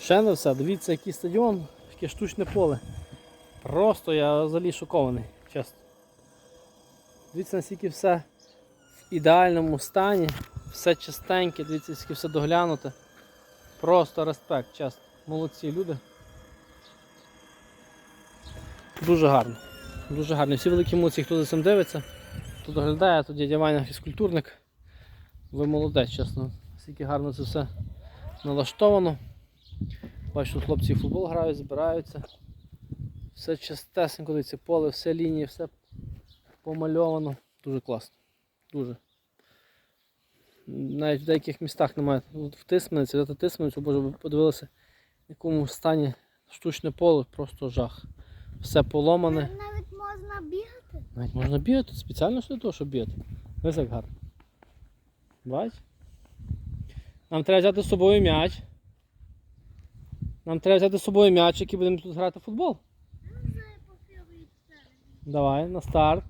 Ще не все, дивіться, який стадіон, яке штучне поле. Просто я взагалі шокований, чесно. Дивіться, наскільки все в ідеальному стані, все чистеньке, дивіться, наскільки все доглянуте. Просто респект, чесно. Молодці люди. Дуже гарно. Дуже гарно. Всі великі молодці, хто за цим дивиться, хто доглядає, тут дядя Ваня фізкультурник. Ви молодець, чесно. Скільки гарно це все налаштовано. Бачу, тут хлопці футбол грають, збираються. Все чистесенько, дивіться, поле, все лінії, все помальовано. Дуже класно. Дуже. Навіть в деяких містах немає. В Тисмениці, взяти Тисменицю, боже, ви подивилися, в якому стані штучне поле, просто жах. Все поломане. Навіть можна бігати. Навіть можна бігати тут спеціально для того, щоб бігати. Як гарно. Бач? Нам треба взяти з собою м'яч. Нам треба взяти з собою м'яч, який будемо тут грати в футбол. Давай, на старт.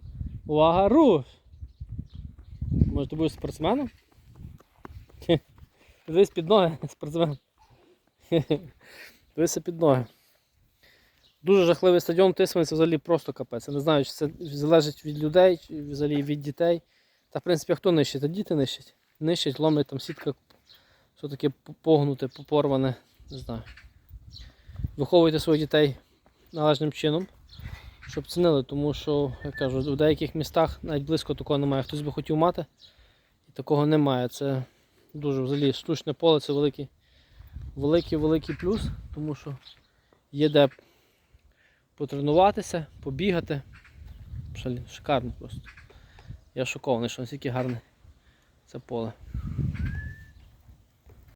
Увага, руш! Може ти будеш спортсменом? Дивись під ноги, спортсмен. Дивися під ноги. Дуже жахливий стадіон Тисмaniці взагалі просто капець. Я не знаю, чи це залежить від людей, чи взагалі від дітей. Та в принципі, хто нищить? Та діти нищать. Нищать, ломлять там сітка, що таке погнуте, попорване, не знаю. Виховуйте своїх дітей належним чином, щоб цінили, тому що, я кажу, в деяких містах навіть близько такого немає. Хтось би хотів мати, і такого немає. Це дуже взагалі штучне поле, це великий, великий, великий плюс, тому що є де потренуватися, побігати. Шикарно просто. Я шокований, що наскільки гарне це поле.